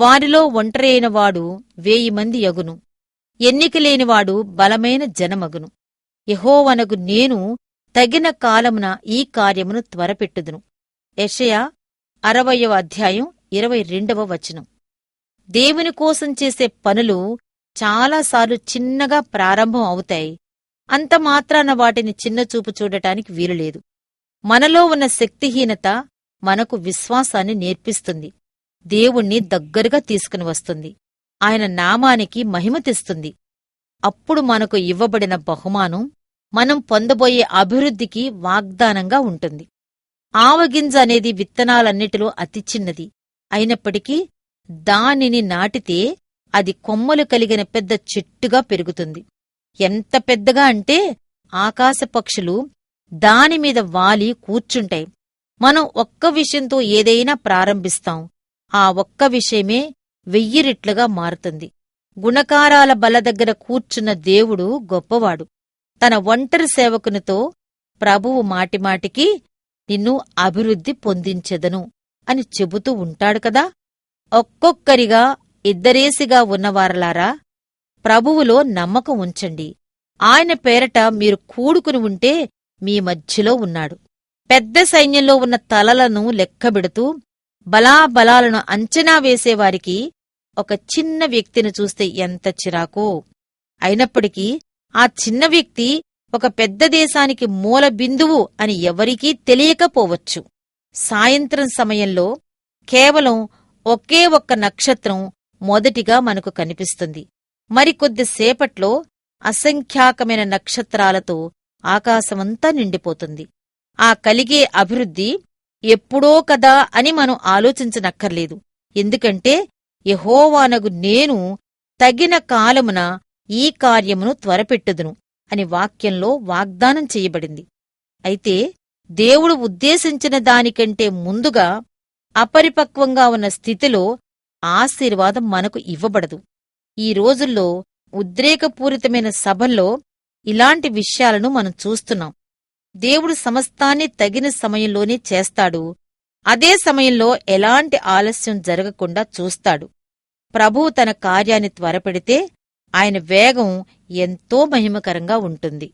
వారిలో ఒంటరైనవాడు వాడు వేయి మంది యగును ఎన్నికలేనివాడు బలమైన జనమగును. యహోవనగు నేను తగిన కాలమున ఈ కార్యమును త్వరపెట్టుదును. యషయా అరవయవ అధ్యాయం ఇరవై రెండవ వచనం. దేవుని కోసం చేసే పనులు చాలాసార్లు చిన్నగా ప్రారంభం అవుతాయి. అంత మాత్రాన వాటిని చిన్నచూపు చూడటానికి వీలులేదు. మనలో ఉన్న శక్తిహీనత మనకు విశ్వాసాన్ని నేర్పిస్తుంది. దేవుణ్ణి దగ్గరగా తీసుకుని వస్తుంది. ఆయన నామానికి మహిమ తెస్తుంది. అప్పుడు మనకు ఇవ్వబడిన బహుమానం మనం పొందబోయే అభివృద్ధికి వాగ్దానంగా ఉంటుంది. ఆవగింజ అనేది విత్తనాలన్నిటిలో అతి చిన్నది. అయినప్పటికీ దానిని నాటితే అది కొమ్మలు కలిగిన పెద్ద చెట్టుగా పెరుగుతుంది. ఎంత పెద్దగా అంటే ఆకాశపక్షులు దానిమీద వాలి కూర్చుంటాయి. మనం ఒక్క విషయంతో ఏదైనా ప్రారంభిస్తాం. ఆ ఒక్క విషయమే వెయ్యిరిట్లుగా మారుతుంది. గుణకారాల బల దగ్గర కూర్చున్న దేవుడు గొప్పవాడు. తన ఒంటరి సేవకునితో ప్రభువు మాటిమాటికి నిన్ను అభివృద్ధి పొందించెదను అని చెబుతూ ఉంటాడు కదా? ఒక్కొక్కరిగా ఇద్దరేసిగా ఉన్నవారలారా ప్రభువులో నమ్మకం ఉంచండి. ఆయన పేరట మీరు కూడుకుని ఉంటే మీ మధ్యలో ఉన్నాడు. పెద్ద సైన్యంలో ఉన్న తలలను లెక్కబెడుతూ బలాబలాలను అంచనా వేసేవారికి ఒక చిన్న వ్యక్తిని చూస్తే ఎంత చిరాకో. అయినప్పటికీ ఆ చిన్న వ్యక్తి ఒక పెద్ద దేశానికి మూల బిందువు అని ఎవరికీ తెలియకపోవచ్చు. సాయంత్రం సమయంలో కేవలం ఒకే ఒక్క నక్షత్రం మొదటిగా మనకు కనిపిస్తుంది. మరికొద్దిసేపట్లో అసంఖ్యాకమైన నక్షత్రాలతో ఆకాశమంతా నిండిపోతుంది. ఆ కలిగే అభివృద్ధి ఎప్పుడో కదా అని మనం ఆలోచించనక్కర్లేదు. ఎందుకంటే యహోవానగు నేను తగిన కాలమున ఈ కార్యమును త్వరపెట్టుదును అని వాక్యంలో వాగ్దానం చేయబడింది. అయితే దేవుడు ఉద్దేశించిన దానికంటే ముందుగా అపరిపక్వంగా ఉన్న స్థితిలో ఆశీర్వాదం మనకు ఇవ్వబడదు. ఈ రోజుల్లో ఉద్రేకపూరితమైన సభల్లో ఇలాంటి విషయాలను మనం చూస్తున్నాం. దేవుడు సమస్తాన్ని తగిన సమయంలోనే చేస్తాడు. అదే సమయంలో ఎలాంటి ఆలస్యం జరగకుండా చూస్తాడు. ప్రభువు తన కార్యాన్ని త్వరపెడితే ఆయన వేగం ఎంతో మహిమకరంగా ఉంటుంది.